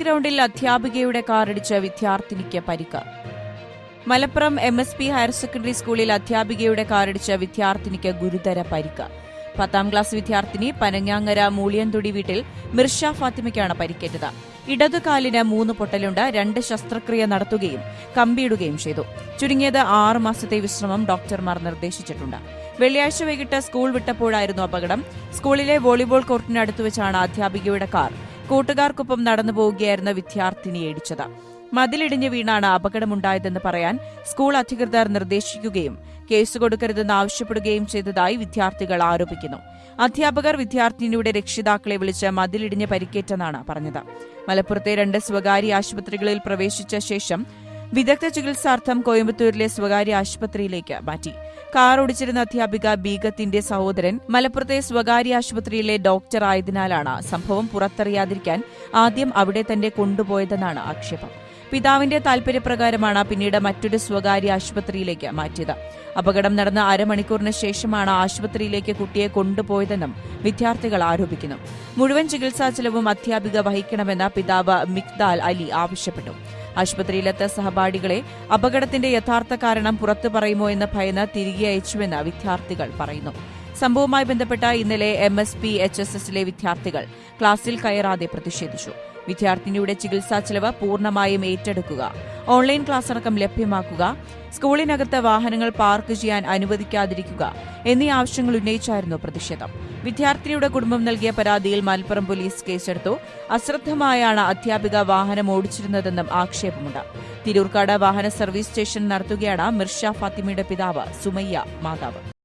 ഗ്രൗണ്ടിൽ അധ്യാപികയുടെ കാറിടിച്ച് വിദ്യാർത്ഥിനിക്ക് പരിക്ക് Malappuram M S P higher secondary സ്കൂളിൽ അധ്യാപികയുടെ കാറിടിച്ച് വിദ്യാർത്ഥിനിക്ക് ഗുരുതര പരിക്ക് പത്താം ക്ലാസ് വിദ്യാർത്ഥിനി പനങ്ങാങ്ങര മൂളിയന്തുടി വീട്ടിൽ മിർഷ ഫാത്തിമയ്ക്കാണ് പരിക്കേറ്റത്. ഇടതുകാലിന് മൂന്ന് പൊട്ടലുണ്ട് രണ്ട് ശസ്ത്രക്രിയ നടത്തുകയും കമ്പിയിടുകയും ചെയ്തു. ചുരുങ്ങിയത് ആറ് മാസത്തെ വിശ്രമം ഡോക്ടർമാർ നിർദ്ദേശിച്ചിട്ടുണ്ട്. വെള്ളിയാഴ്ച വൈകിട്ട് സ്കൂൾ വിട്ടപ്പോഴായിരുന്നു അപകടം. സ്കൂളിലെ വോളിബോൾ കോർട്ടിനടുത്ത് വെച്ചാണ് അധ്യാപികയുടെ കാർ. കൂട്ടുകാർക്കൊപ്പം നടന്നു പോവുകയായിരുന്ന വിദ്യാർത്ഥിനിയെ ഇടിച്ചത്. മതിലിടിഞ്ഞ് വീണാണ് അപകടമുണ്ടായതെന്ന് പറയാൻ സ്കൂൾ അധികൃതർ നിർദ്ദേശിക്കുകയും കേസ് കൊടുക്കരുതെന്ന് ആവശ്യപ്പെടുകയും ചെയ്തതായി വിദ്യാർത്ഥികൾ ആരോപിക്കുന്നു. അധ്യാപകർ വിദ്യാർത്ഥിനിയുടെ രക്ഷിതാക്കളെ വിളിച്ച് മതിലിടിഞ്ഞ് പരിക്കേറ്റെന്നാണ് പറഞ്ഞത്. മലപ്പുറത്തെ രണ്ട് സ്വകാര്യ ആശുപത്രികളിൽ പ്രവേശിച്ച ശേഷം വിദഗ്ധ ചികിത്സാർത്ഥം കോയമ്പത്തൂരിലെ സ്വകാര്യ ആശുപത്രിയിലേക്ക് മാറ്റി. കാർ ഓടിച്ചിരുന്ന അധ്യാപിക ബീഗത്തിന്റെ സഹോദരൻ മലപ്പുറത്തെ സ്വകാര്യ ആശുപത്രിയിലെ ഡോക്ടർ ആയതിനാലാണ് സംഭവം പുറത്തറിയാതിരിക്കാൻ ആദ്യം അവിടെ തന്നെ കൊണ്ടുപോയതെന്നാണ് ആക്ഷേപം. പിതാവിന്റെ താൽപര്യപ്രകാരമാണ് പിന്നീട് മറ്റൊരു സ്വകാര്യ ആശുപത്രിയിലേക്ക് മാറ്റിയത്. അപകടം നടന്ന അരമണിക്കൂറിന് ശേഷമാണ് ആശുപത്രിയിലേക്ക് കുട്ടിയെ കൊണ്ടുപോയതെന്നും വിദ്യാർത്ഥികൾ ആരോപിക്കുന്നു. മുഴുവൻ ചികിത്സാ ചെലവും അധ്യാപിക വഹിക്കണമെന്ന് പിതാവ് മിക്ദാൽ അലി ആവശ്യപ്പെട്ടു. ആശുപത്രിയിലെത്ത സഹപാഠികളെ അപകടത്തിന്റെ യഥാർത്ഥ കാരണം പുറത്തു പറയുമോ എന്ന് ഭയന്ന് തിരികെ അയച്ചുവെന്ന് വിദ്യാർത്ഥികൾ പറയുന്നു. സംഭവവുമായി ബന്ധപ്പെട്ട ഇന്നലെ M S P H S എസിലെ വിദ്യാർത്ഥികൾ ക്ലാസ്സിൽ കയറാതെ പ്രതിഷേധിച്ചു. വിദ്യാർത്ഥിനിയുടെ ചികിത്സാ ചെലവ് പൂർണമായും ഏറ്റെടുക്കുക ഓൺലൈൻ ക്ലാസ് അടക്കം ലഭ്യമാക്കുക സ്കൂളിനകത്ത് വാഹനങ്ങൾ പാർക്ക് ചെയ്യാൻ അനുവദിക്കാതിരിക്കുക എന്നീ ആവശ്യങ്ങൾ ഉന്നയിച്ചായിരുന്നു പ്രതിഷേധം. വിദ്യാർത്ഥിനിയുടെ കുടുംബം നൽകിയ പരാതിയിൽ മലപ്പുറം പോലീസ് കേസെടുത്തു. അശ്രദ്ധമായാണ് അധ്യാപിക വാഹനം ഓടിച്ചിരുന്നതെന്നും ആക്ഷേപമുണ്ട്. തിരൂർക്കാട് വാഹന സർവീസ് സ്റ്റേഷൻ നടത്തുകയാണ് മിർഷ ഫാത്തിമയുടെ പിതാവ് സുമയ്യ മാതാവ്.